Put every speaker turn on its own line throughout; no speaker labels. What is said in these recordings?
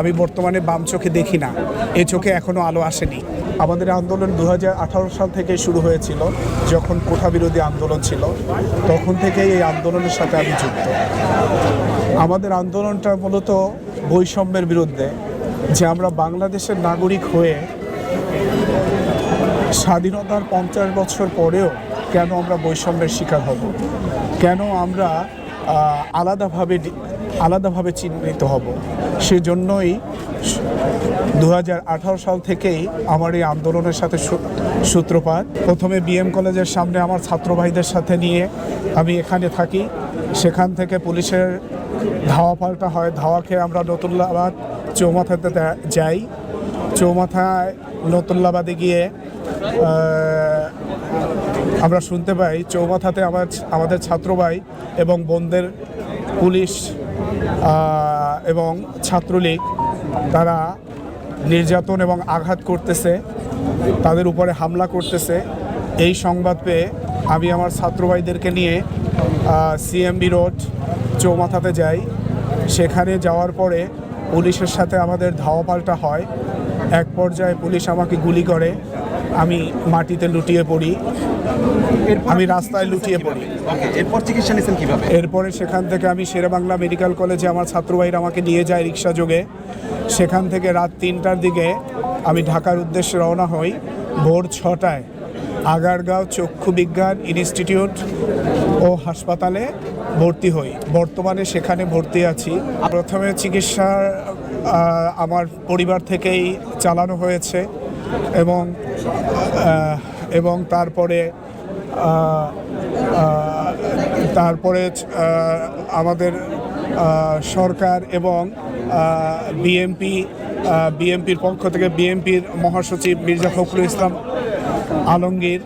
আমি বর্তমানে বাম চোখে দেখি না। এ চোখে এখনও আলো আসেনি। আমাদের আন্দোলন দু হাজার আঠারো সাল থেকে শুরু হয়েছিল, যখন কোঠা বিরোধী আন্দোলন ছিল। তখন থেকেই এই আন্দোলনের সাথে আমি যুক্ত। আমাদের আন্দোলনটা মূলত বৈষম্যের বিরুদ্ধে, যে আমরা বাংলাদেশের নাগরিক হয়ে স্বাধীনতার পঞ্চাশ বছর পরেও কেন আমরা বৈষম্যের শিকার হব? কেন আমরা আলাদাভাবে আলাদাভাবে চিহ্নিত হব। সেজন্যই দু হাজার আঠারো সাল থেকেই আমার এই আন্দোলনের সাথে সূত্রপাত। প্রথমে বিএম কলেজের সামনে আমার ছাত্র ভাইদের সাথে নিয়ে আমি এখানে থাকি। সেখান থেকে পুলিশের ধাওয়া পাল্টা হয়। ধাওয়া খেয়ে আমরা নতুল্লাবাদ চৌমাথাতে যাই। চৌমাথায় নতুল্লাবাদে গিয়ে আমরা শুনতে পাই, চৌমাথাতে আমার আমাদের ছাত্র ভাই এবং বোনদের পুলিশ এবং ছাত্রলীগ, তারা নির্যাতন এবং আঘাত করতেছে, তাদের উপরে হামলা করতেছে। এই সংবাদ পেয়ে আমি আমার ছাত্র ভাইদেরকে নিয়ে সিএমবি রোড চৌমাথাতে যাই। সেখানে যাওয়ার পরে পুলিশের সাথে আমাদের ধাওয়া পাল্টা হয়। এক পর্যায়ে পুলিশ আমাকে গুলি করে। আমি মাটিতে লুটিয়ে পড়ি। আমি রাস্তায় লুটিয়ে পড়ি।
ওকে এরপর চিকিৎসা নিয়েছেন কীভাবে?
এরপরে সেখান থেকে আমি শেরেবাংলা মেডিকেল কলেজে আমার ছাত্রভাইরা আমাকে নিয়ে যায় রিক্সা যোগে। সেখান থেকে রাত তিনটার দিকে আমি ঢাকার উদ্দেশ্যে রওনা হই ভোর ছটায়। আগারগাঁও চক্ষু বিজ্ঞান ইনস্টিটিউট ও হাসপাতালে ভর্তি হই। বর্তমানে সেখানে ভর্তি আছি। প্রথমে চিকিৎসা আমার পরিবার থেকেই চালানো হয়েছে এবং এবং তারপরে তারপরে আমাদের সরকার এবং বিএমপি বিএমপির পক্ষ থেকে বিএমপির মহাসচিব মির্জা ফখরুল ইসলাম আলমগীর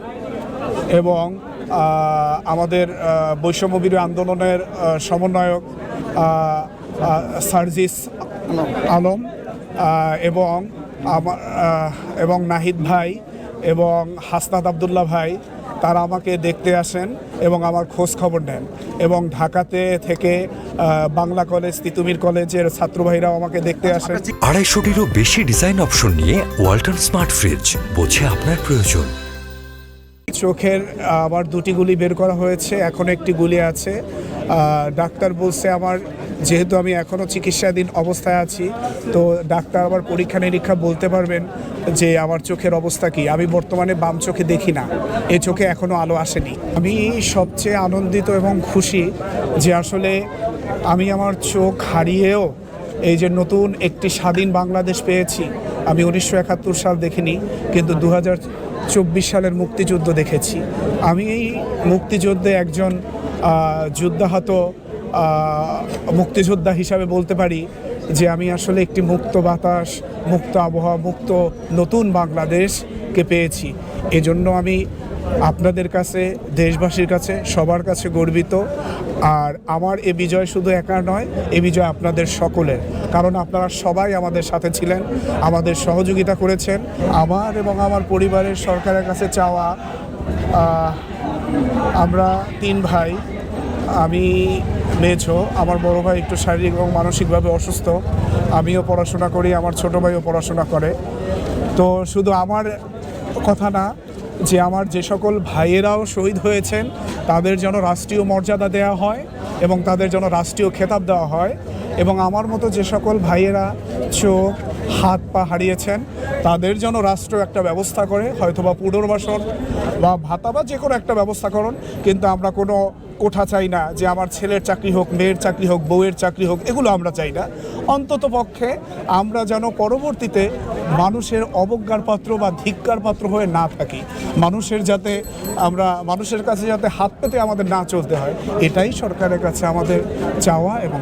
এবং আমাদের আহ, বৈষম্যবিরোধী আন্দোলনের সমন্বয়ক সার্জিস আলম এবং আমার এবং নাহিদ ভাই এবং হাসনাত আবদুল্লাহ ভাই তারা আমাকে দেখতে আসেন এবং আমার খোঁজ খবর নেন। এবং ঢাকাতে থেকে বাংলা কলেজ তিতুমির কলেজের ছাত্রভাইরাও আমাকে দেখতে আসেন।
আড়াইশোটিরও বেশি ডিজাইন অপশন নিয়ে ওয়াল্টন স্মার্ট ফ্রিজ বোঝে আপনার প্রয়োজন।
চোখের, আমার দুটি গুলি বের করা হয়েছে, এখন একটি গুলি আছে। ডাক্তার বলছে আমার, যেহেতু আমি এখনও চিকিৎসাধীন অবস্থায় আছি, তো ডাক্তার আবার পরীক্ষা নিরীক্ষা বলতে পারবেন যে আমার চোখের অবস্থা কি। আমি বর্তমানে বাম চোখে দেখি না, এ চোখে এখনও আলো আসেনি। আমি সবচেয়ে আনন্দিত এবং খুশি যে আসলে আমি আমার চোখ হারিয়েও এই যে নতুন একটি স্বাধীন বাংলাদেশ পেয়েছি আমি উনিশশো একাত্তর সাল দেখিনি, কিন্তু দু চব্বিশ সালের মুক্তিযুদ্ধ দেখেছি। আমি এই মুক্তিযুদ্ধে একজন যুদ্ধাহত মুক্তিযোদ্ধা হিসাবে বলতে পারি যে আমি আসলে একটি মুক্ত বাতাস, মুক্ত আবহাওয়া, মুক্ত নতুন বাংলাদেশকে পেয়েছি। এজন্য আমি আপনাদের কাছে, দেশবাসীর কাছে, সবার কাছে গর্বিত। আর আমার এ বিজয় শুধু একা নয়, এ বিজয় আপনাদের সকলের। কারণ আপনারা সবাই আমাদের সাথে ছিলেন, আমাদের সহযোগিতা করেছেন। আমার এবং আমার পরিবারের সরকারের কাছে চাওয়া আমরা তিন ভাই, আমি মেঝো, আমার বড় ভাই একটু শারীরিক এবং মানসিকভাবে অসুস্থ। আমিও পড়াশোনা করি, আমার ছোট ভাইও পড়াশোনা করে। তো শুধু আমার কথা না, যে আমার যে সকল ভাইয়েরাও শহীদ হয়েছেন, তাদের যেন রাষ্ট্রীয় মর্যাদা দেওয়া হয় এবং তাদের জন্য রাষ্ট্রীয় খেতাব দেওয়া হয়। এবং আমার মতো যে সকল ভাইয়েরা চোখ হাত পা হারিয়েছেন, তাদের যেন রাষ্ট্র একটা ব্যবস্থা করে, হয়তোবা পুনর্বাসন বা ভাতা বা যে কোনো একটা ব্যবস্থা করুন কিন্তু আমরা কোনো কোঠা চাই না যে আমার ছেলের চাকরি হোক, মেয়ের চাকরি হোক, বউয়ের চাকরি হোক, এগুলো আমরা চাই না। অন্তত পক্ষে আমরা যেন পরবর্তীতে মানুষের অবজ্ঞার পাত্র বা ধিক্কার পাত্র হয়ে না থাকি। মানুষের যাতে আমরা, মানুষের কাছে যাতে হাত পেতে আমাদের না চলতে হয়, এটাই সরকারের কাছে আমাদের চাওয়া এবং